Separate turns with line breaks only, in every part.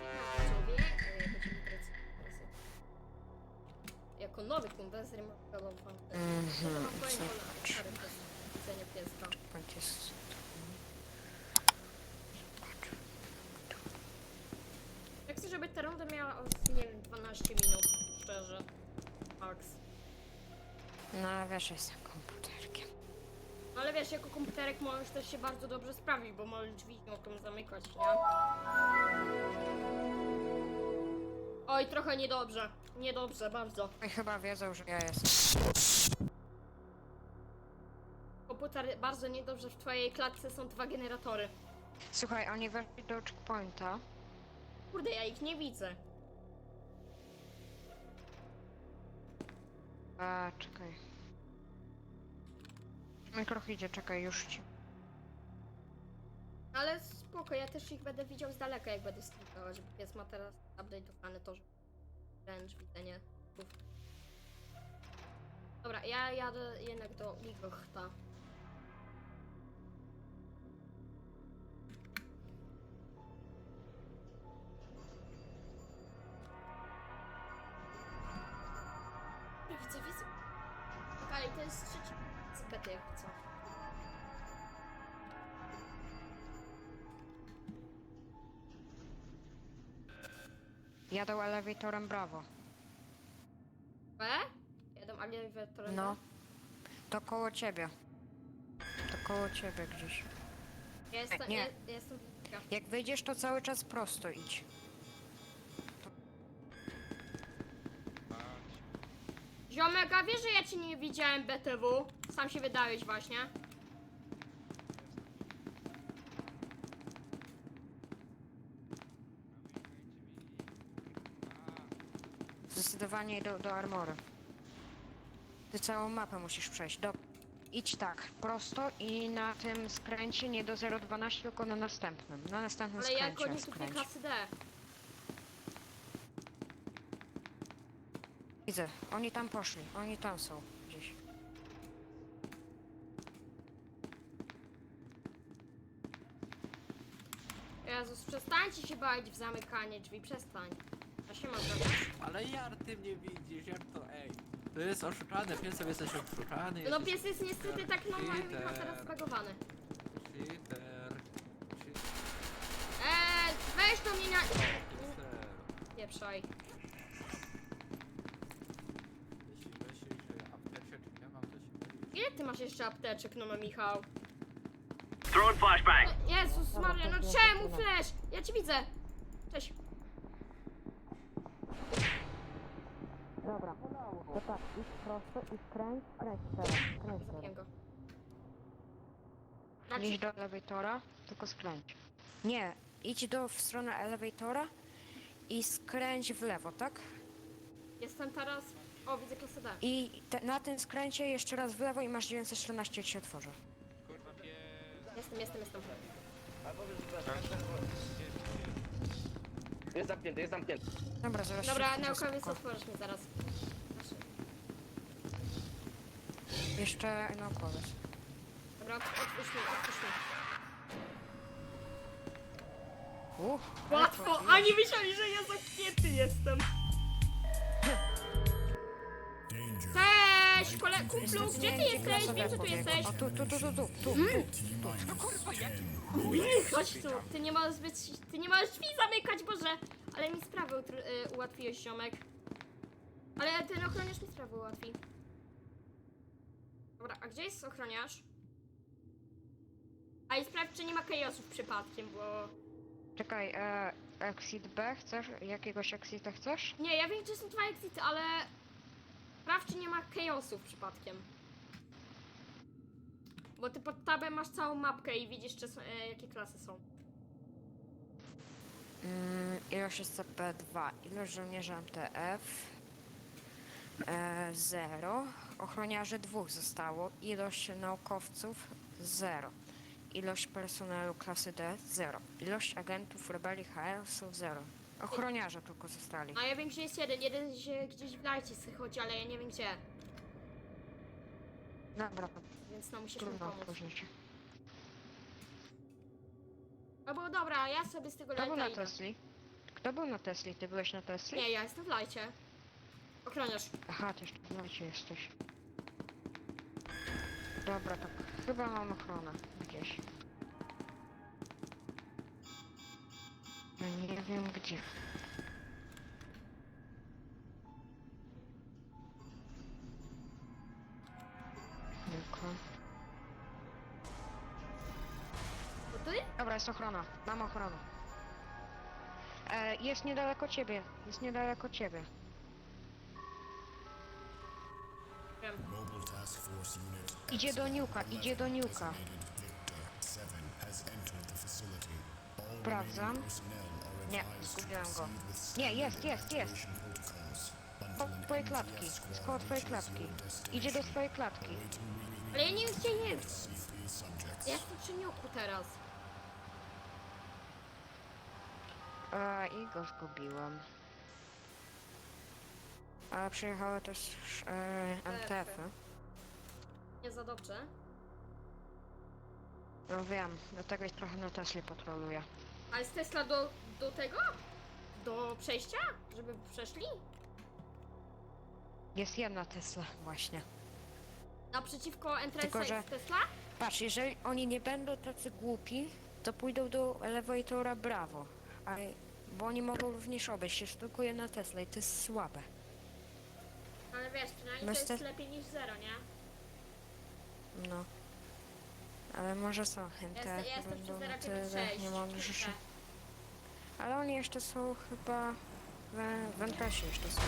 widzowie, e, będziemy grać teraz jako nowy kumpel z Remodelą Fantasy.
Mhm,
kolejną
zobacz.
widzenie pieska.
Tak jest.
Ja chcę, żeby ta runda miała, nie wiem, 12 minut, szczerze. Max.
No wiesz, jestem.
No ale wiesz, jako komputerek możesz też się bardzo dobrze sprawić, bo możesz drzwi mogą zamykać, nie? Oj, trochę niedobrze. Niedobrze, bardzo.
I chyba wiedzą, że ja jestem.
Komputer bardzo niedobrze, w twojej klatce są dwa generatory.
Słuchaj, oni weszli do checkpointa.
Kurde, ja ich nie widzę.
A, czekaj. Mikroch idzie, czekaj, już ci.
Ale spoko, ja też ich będę widział z daleka, jak będę streamować, bo pies ma teraz update'owane to, że wręcz widzenie. ruchów. Dobra, ja jadę jednak do Ligochta. Widzę, widzę. Okej, to jest trzeci z bety, jakby co.
Jadą elewatorem brawo.
B? Jadą elewatorem
No. To koło ciebie. To koło ciebie gdzieś.
Ja jestem,
nie.
ja, ja jestem bliska.
Jak wyjdziesz, to cały czas prosto idź.
Ziomek, a wiesz, że ja cię nie widziałem BTW? Sam się wydałeś właśnie.
Zdecydowanie do, do armory. Ty całą mapę musisz przejść. Do... Idź tak, prosto i na tym skręcie nie do 012, tylko na następnym. Na następnym
Ale
skręcie
gonię tu dwie
skręć.
klasy D.
Widzę, oni tam poszli, oni tam są gdzieś.
Jezus, przestańcie się bać w zamykanie drzwi, przestań. Ja się mam zrobić.
Ale Jar, ty mnie widzisz, jak to ej. To jest oszukane, piesem jesteś oszukany.
No
jesteś
pies jest niestety tak normalnie ma
cheater.
teraz spagowany.
Cheater.
Eee, weź to mnie na...
Cheater.
Pieprzaj.
Jeśli myślisz, że apteczek nie mam, się.
Ile ty masz jeszcze apteczek, no ma Michał?
Flashbang.
Jezus Maria, no czemu flash? Ja cię widzę. Cześć.
Dobra, to tak, idź prosto i skręć, skręć teraz, skręć teraz.
Go.
Nie idź do elewatora, tylko skręć. Nie, idź do, w stronę elewatora i skręć w lewo, tak?
jestem teraz... O, widzę klasę D.
I te, na tym skręcie jeszcze raz w lewo i masz 914 ci się otworzy.
Jestem, jestem, jestem.
Jest zamknięty, jest zamknięty.
Dobra, zaraz
Dobra, naukowiec otworzysz mnie zaraz. Proszę.
Jeszcze naukowiec.
Dobra, otwórz mnie, otwórz mnie.
Uff,
Łatwo, ani myśleli, że ja zamknięty jestem. Kumplu, gdzie ty jesteś? Wiem, że tu jesteś.
Tu, tu, tu, tu, tu, tu, tu.
Chodź tu, ty nie możesz być, ty nie możesz drzwi zamykać, Boże. Ale mi sprawę utr- y, ułatwiłeś, ziomek. Ale ten ochroniarz mi sprawę ułatwi. Dobra, a gdzie jest ochroniarz? A i sprawdź, czy nie ma chaosów przypadkiem, bo...
Czekaj, e, exit B chcesz? Jakiegoś exita chcesz?
Nie, ja wiem, że są dwa exity, ale... Sprawdź, czy nie ma chaosów przypadkiem. Bo ty pod tabem masz całą mapkę i widzisz, czy e, jakie klasy są.
Mm, ilość SCP-2, ilość żołnierzy MTF e, 0, ochroniarzy dwóch zostało, ilość naukowców? 0, ilość personelu klasy D? 0, ilość agentów rebelii HL-u 0. Ochroniarze tylko zostali.
A ja wiem, gdzie jest jeden. Jeden się gdzieś w lajcie chodzi, ale ja nie wiem gdzie.
Dobra,
Więc no musisz mi
trudno
pomóc.
później.
No bo dobra, ja sobie z tego
Kto był
lajta
na
idę.
Tesli? Kto był na Tesli? Ty byłeś na Tesli?
Nie, ja jestem w lajcie. Ochroniarz.
Aha, ty jeszcze w lecie jesteś. Dobra, to chyba mam ochronę gdzieś. No nie wiem gdzie. Tylko...
To ty?
Dobra, jest ochrona. Mam ochronę. E, jest niedaleko ciebie. Jest niedaleko ciebie.
Wiem.
Mobile Task Force Unit
Idzie do Niuka, idzie do Niuka.
designated Victor 7 has entered the facility. All
Sprawdzam. Nie, zgubiłem go. Nie, jest, jest, jest.
an
twojej
MTF
klatki. Koło twojej klatki. Idzie do swojej klatki.
Ale ja nie wiem gdzie jest. Ja jestem przy niuku teraz.
E, I go zgubiłem. A przyjechały też e, MTF-y.
Nie za dobrze.
No wiem, dlatego jest trochę na Tesli patroluję.
A jest Tesla do, do tego? Do przejścia? Żeby przeszli?
Jest jedna Tesla właśnie.
Naprzeciwko Entrance
Tylko, że-
jest Tesla?
Patrz, jeżeli oni nie będą tacy głupi, to pójdą do elevatora Bravo. Ale, bo oni mogą również obejść, jest tylko jedna Tesla i to jest słabe.
Ale wiesz, przynajmniej
Bez
to jest
te-
lepiej niż zero, nie?
No. Ale może są
Ja,
MTF
ja jestem przy
na
0,6.
tyle niemądrzy. Ale oni jeszcze są chyba w, Entresie jeszcze są.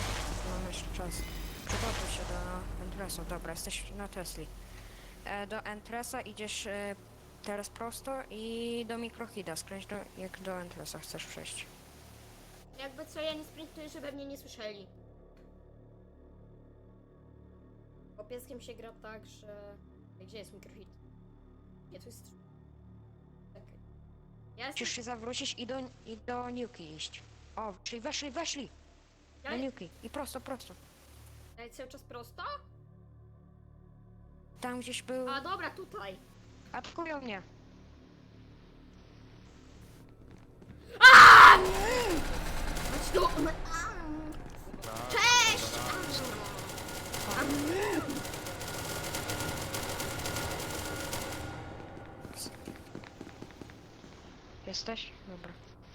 Mamy jeszcze czas. Przygotuj się do Entresa. Dobra, jesteś na Tesli. E, do Entresa idziesz e, teraz prosto i do Mikrohida. Skręć do, jak do Entresa chcesz przejść.
Jakby co, ja nie sprintuję, żeby mnie nie słyszeli. Bo pieskiem się gra tak, że... Gdzie jest mikrohit? Nie, to jest... Czekaj. Ja jestem...
Musisz się zawrócić i do, i do Niuki iść. O, czyli weszli, weszli!
Ja...
Do Niuki. I prosto, prosto.
Ja cały czas prosto?
Tam gdzieś był...
A dobra, tutaj.
Atakują mnie.
Chodź do... Cześć!
Jesteś? Dobra.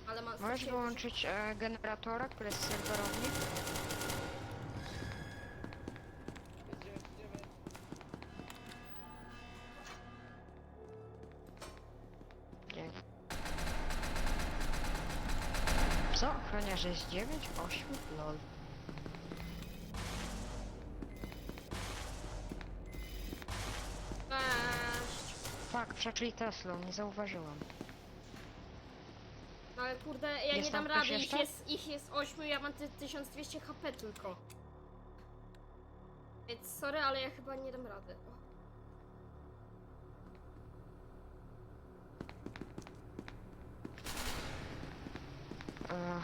Ale mam...
Możesz wyłączyć e, generatora, który jest w serwerowni? Nie. Co? Ochroniarz jest 9? 8? Lol.
Cześć.
Fuck, przeszli Teslą, nie zauważyłam.
Ale kurde, ja
Jest
nie
tam
dam
ktoś
rady. Ich
jeszcze?
jest, ich jest 8, ja mam ty- 1200 HP tylko. Więc sorry, ale ja chyba nie dam rady. O.
E,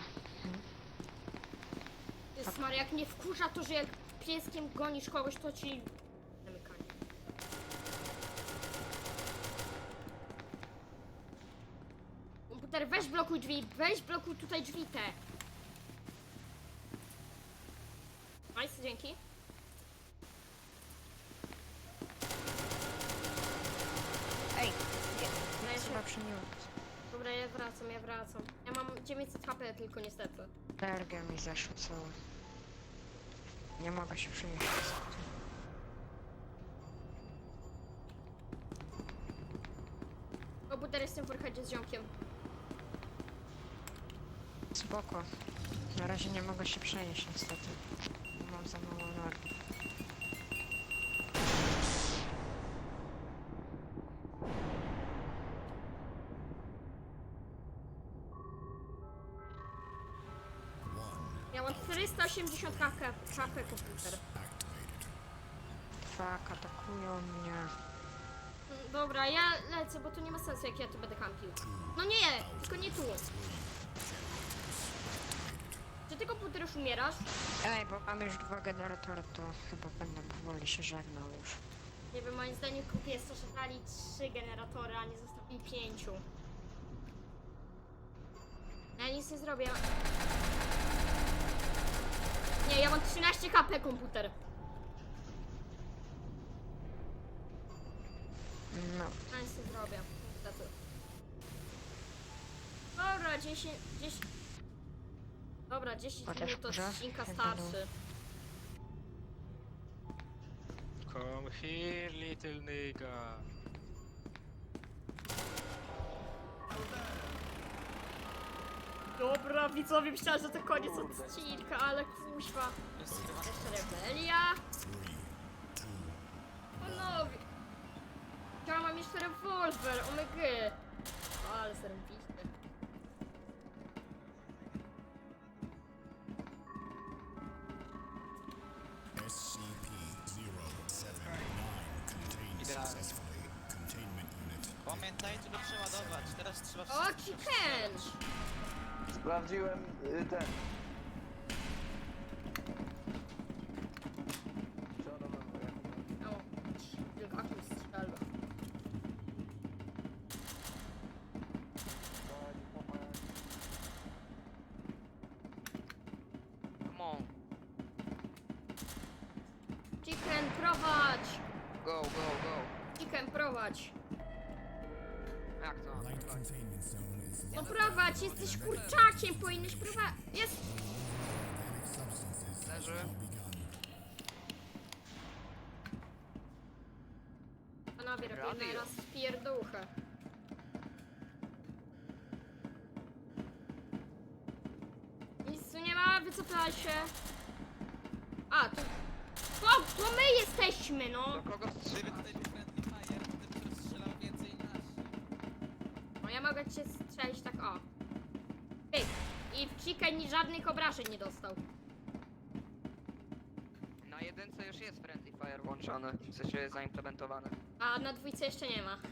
Jest Maria, jak mnie wkurza to, że jak pieskiem gonisz kogoś, to ci... Zamykanie. Komputer, weź blokuj drzwi, weź blokuj tutaj drzwi te. Nice, dzięki.
ej,
Ja
nie,
się-
chyba przy nim.
Dobra, ja wracam, ja wracam. Ja mam 900 HP tylko niestety.
Energia mi zeszła cała. Nie mogę się przenieść. niestety.
Komputer jestem w z ziomkiem.
Spoko. Na razie nie mogę się przenieść niestety. Mam za mało energii.
Ja mam 480 HP, HP komputer.
Fuck, atakują mnie.
Dobra, ja lecę, bo to nie ma sensu, jak ja tu będę kampił. No nie, tylko nie tu. Ty komputer już umierasz?
Ej, bo mam już dwa generatory, to chyba będę powoli się żegnał już.
Nie wiem, moim zdaniem kupię to, że dali trzy generatory, a nie zostawili pięciu. Ja nic nie zrobię. Nie, ja mam 13 kp komputer.
No.
Ja nic nie zrobię. Dobra, 10... 10... Dobra, 10
Chociaż
minut
może
odcinka
ten
starszy.
Come here, little nigga.
Dobra, widzowie, myślałem, że to koniec odcinka, ale kuźwa. Jeszcze rebelia. Panowie. Ja mam jeszcze rewolwer, omega. Ale serwiście.
Unit.
Pamiętajcie, by przeładować. Teraz trzeba
O, chicken!
Sprawdziłem y, ten.
O, wielkaku strzelba.
Come on.
Chicken, prowadź!
Go, go, go.
Chicken, prowadź!
Jak to?
Light containment zone is
No
locked.
prowadź, jesteś kurczakiem, powinnyś prowadzić. Jest!
Organic substances has
Leży.
now begun.
Panowie, robimy
Radio.
raz pierduchę. Nic tu nie ma, wycofaj się. A, tu... To, to my jesteśmy, no!
Do kogo
Gdyby tutaj friendly fire, to bym strzelał więcej nasz.
No ja mogę cię strzelić tak, o. Pyk. I w chicken żadnych obrażeń nie dostał.
Na jedynce już jest Friendly Fire włączony, w sensie jest zaimplementowany.
A na dwójce jeszcze nie ma.